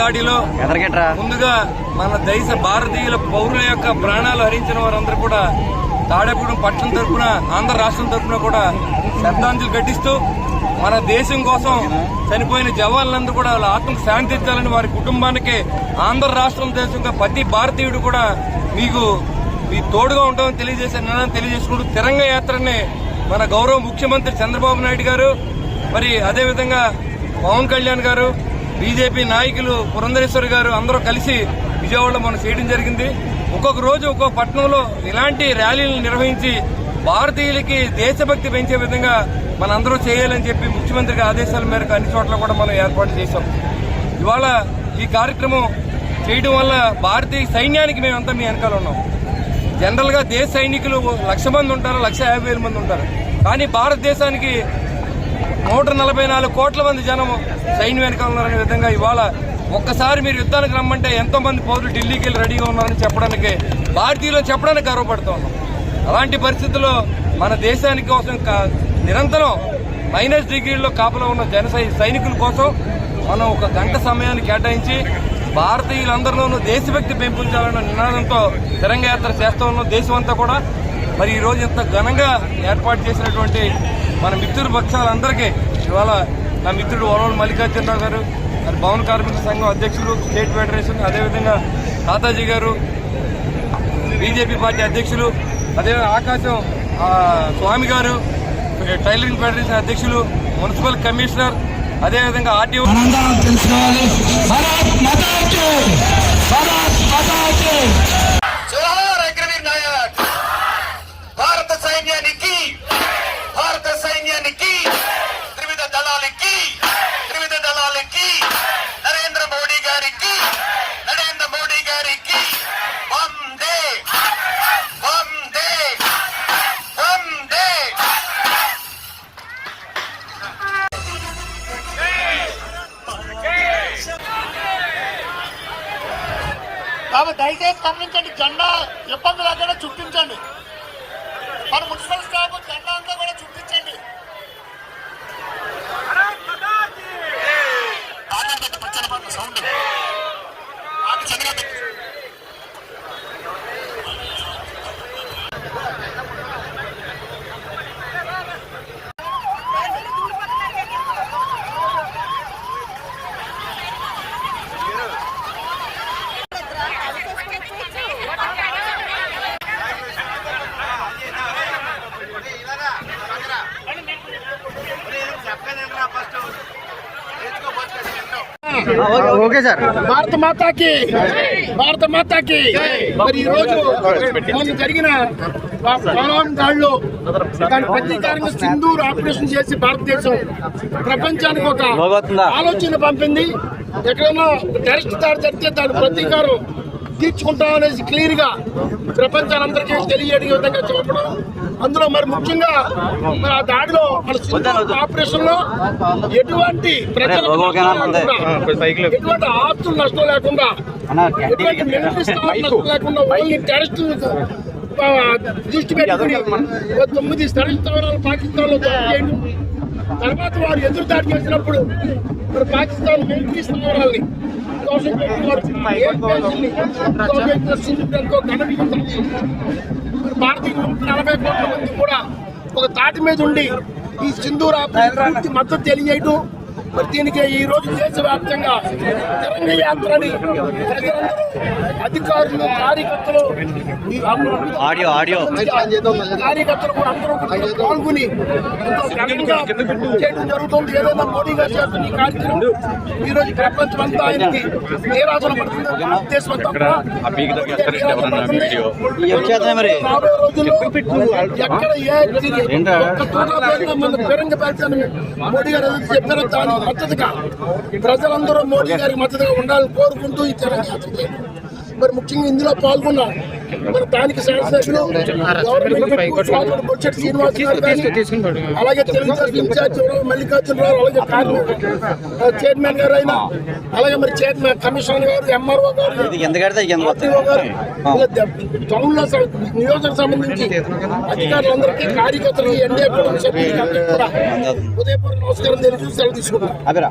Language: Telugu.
దాడిలో ముందుగా మన దేశ భారతీయుల పౌరుల యొక్క ప్రాణాలు హరించిన వారందరూ కూడా తాడేపూడి పట్టణం తరపున ఆంధ్ర రాష్ట్రం తరపున కూడా శ్రద్ధాంజలి ఘటిస్తూ మన దేశం కోసం చనిపోయిన జవాన్లందరూ కూడా వాళ్ళ ఆత్మకు శాంతి ఇచ్చాలని వారి కుటుంబానికి ఆంధ్ర రాష్ట్రం దేశంగా ప్రతి భారతీయుడు కూడా మీకు మీ తోడుగా ఉంటామని తెలియజేసే నిర్ణయం తెలియజేసుకుంటూ తిరంగ యాత్రని మన గౌరవ ముఖ్యమంత్రి చంద్రబాబు నాయుడు గారు మరి అదేవిధంగా పవన్ కళ్యాణ్ గారు బీజేపీ నాయకులు పురంధరేశ్వరి గారు అందరూ కలిసి విజయవాడలో మనం చేయడం జరిగింది. ఒక్కొక్క రోజు ఒక్కొక్క పట్టణంలో ఇలాంటి ర్యాలీలు నిర్వహించి భారతీయులకి దేశభక్తి పెంచే విధంగా మనందరూ చేయాలని చెప్పి ముఖ్యమంత్రి ఆదేశాల మేరకు అన్ని చోట్ల కూడా మనం ఏర్పాటు చేశాం. ఇవాళ ఈ కార్యక్రమం చేయడం వల్ల భారతీయ సైన్యానికి మేమంతా మీ వెనకాల ఉన్నాం. జనరల్గా దేశ సైనికులు లక్ష మంది ఉంటారు లక్ష యాభై వేల మంది ఉంటారు. కానీ భారతదేశానికి నూట నలభై నాలుగు కోట్ల మంది జనం సైన్యం వెనకాల ఉన్నారనే విధంగా ఇవాళ ఒక్కసారి మీరు యుద్ధానికి రమ్మంటే ఎంతో మంది పౌరులు ఢిల్లీకి వెళ్ళి రెడీగా ఉన్నారని చెప్పడానికి భారతీయులు చెప్పడానికి గర్వపడుతూ ఉన్నాం. అలాంటి పరిస్థితుల్లో మన దేశానికి కోసం నిరంతరం మైనస్ డిగ్రీల్లో కాపలా ఉన్న జన సైనికుల కోసం మనం ఒక గంట సమయాన్ని కేటాయించి భారతీయులందరిలోనూ దేశభక్తి పెంపొందాలన్న నినాదంతో తిరంగయాత్ర చేస్తూ ఉన్నాం దేశమంతా కూడా. మరి ఈ రోజు ఇంత ఘనంగా ఏర్పాటు చేసినటువంటి మన మిత్రుల పక్షాలందరికీ ఇవాళ నా మిత్రుడు వరవల్ మల్లికార్జునరావు గారు మరి భవన కార్మిక సంఘం అధ్యక్షులు స్టేట్ ఫెడరేషన్ అదేవిధంగా తాతాజీ గారు బీజేపీ పార్టీ అధ్యక్షులు అదేవిధంగా ఆకాశం స్వామి గారు టైలరింగ్ ఫెడరేషన్ అధ్యక్షులు మున్సిపల్ కమిషనర్ అదేవిధంగా ఆర్టీఓ తెలుసుకోవాలి. కాబట్టి దయచేసి గమనించండి జెండా ఇబ్బంది లేకుండా చుట్టించండి. మన మున్సిపల్ స్టాఫ్ జెండా అంతా కూడా చుట్టించండి. సౌండ్. Okay sir. భారత మాతాకి భారత మాతాకి. మరి ఈ రోజు మొన్న జరిగిన పోలవరం దాడిలో దాని ప్రతీకారంగా సింధూర్ ఆపరేషన్ చేసి భారతదేశం ప్రపంచానికి ఒక? ఆలోచన పంపింది. ఎక్కడైనా టెరరిస్ట్ దాడి జరిగితే దాని ప్రతీకారం తీర్చుకుంటాం అనేసి క్లియర్గా ప్రపంచాలందరికీ తెలియని విధంగా చెప్పడం. అందులో మరి ముఖ్యంగా మరి ఆ దాడిలో మన సింధూర్ ఆపరేషన్లో ఎటువంటి. లేకుండా, ఎటువంటి ఆస్తులు నష్టం లేకుండా అన్న, ఎటువంటి నష్టం లేకుండా ఓన్లీ టెరరిస్ట్ దృష్టి పెట్టుకుని ఓ తొమ్మిది టెరరిస్ట్ స్థావరాలు పాకిస్తాన్లో చేయండి. తర్వాత వారు ఎదురు దాడి చేసినప్పుడు మరి పాకిస్తాన్ మిలిటరీ స్థావరాల్ని భారతీయ నలభై కోట్ల మంది కూడా ఒక తాటి మీద ఉండి ఈ సింధూర మద్దతు తెలియజేయటం మరి దీనికి ఈ రోజు దేశవ్యాప్తంగా తెలంగాణ యాత్రని ప్రజలందరూ అధికారులు కార్యకర్తలు ఆడియో, ఆడియో. కార్యకర్తలు కూడా అందరూ పాల్గొని చేయడం జరుగుతుంది. ఏదైనా మోడీ గారు చేస్తున్న ఈ కార్యక్రమం ఈ రోజు ప్రపంచం అంతా ఆయనకి ఏ పడుతుందో. భారతదేశం అంతా మరి? ఎక్కడ తిరిగి మన మోడీ గారు చెప్పారో దానికి మద్దతుగా ప్రజలందరూ మోడీ గారికి మద్దతుగా ఉండాలని కోరుకుంటూ ఈ తెలంగాణ మరి ముఖ్యంగా ఇందులో పాల్గొన్నారు మరి దానికి శాసనసభ్యులు గవర్నమెంట్ స్వాతంత్ర బొచ్చటి శ్రీనివాస్ గారు కానీ, అలాగే తెలుగుదేశం ఇన్ఛార్జ్ మల్లికార్జునరావు అలాగే కార్మిక చైర్మన్ గారు అయినా. అలాగే మరి చైర్మన్ కమిషనర్ గారు ఎంఆర్ఓ గారు ఇది ఎంత కడితే ఎంత వస్తుంది ఆర్టీఓ గారు. ఇలా టౌన్లో స- నియోజకవర్గం సంబంధించి అధికారులందరికీ కార్యకర్తలకి ఎన్డీఏ కూడా సభ్యులకి అందరికీ కూడా ఉదయపూర్వక నమస్కారం తెలియజేసి సెలవు తీసుకుంటాం అభిరా